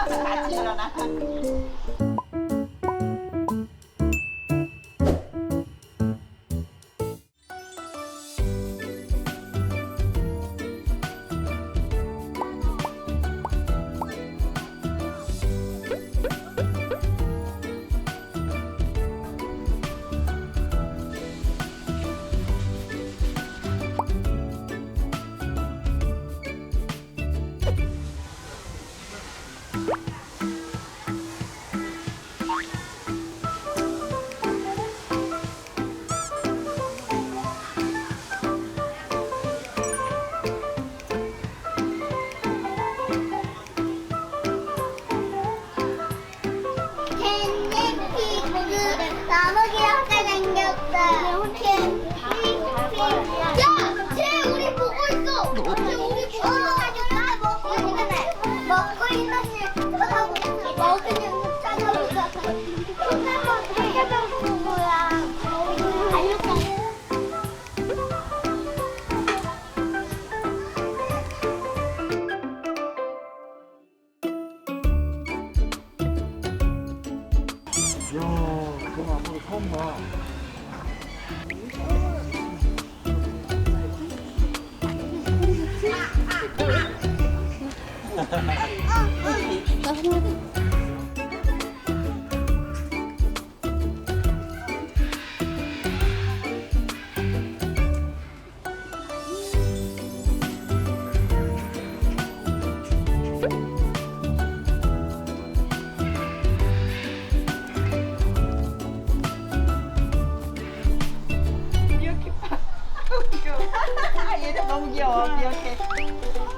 ชาติแล้วนะ 그럼 아무도 처음 봐. 얘들 너무 귀여워. 귀엽게.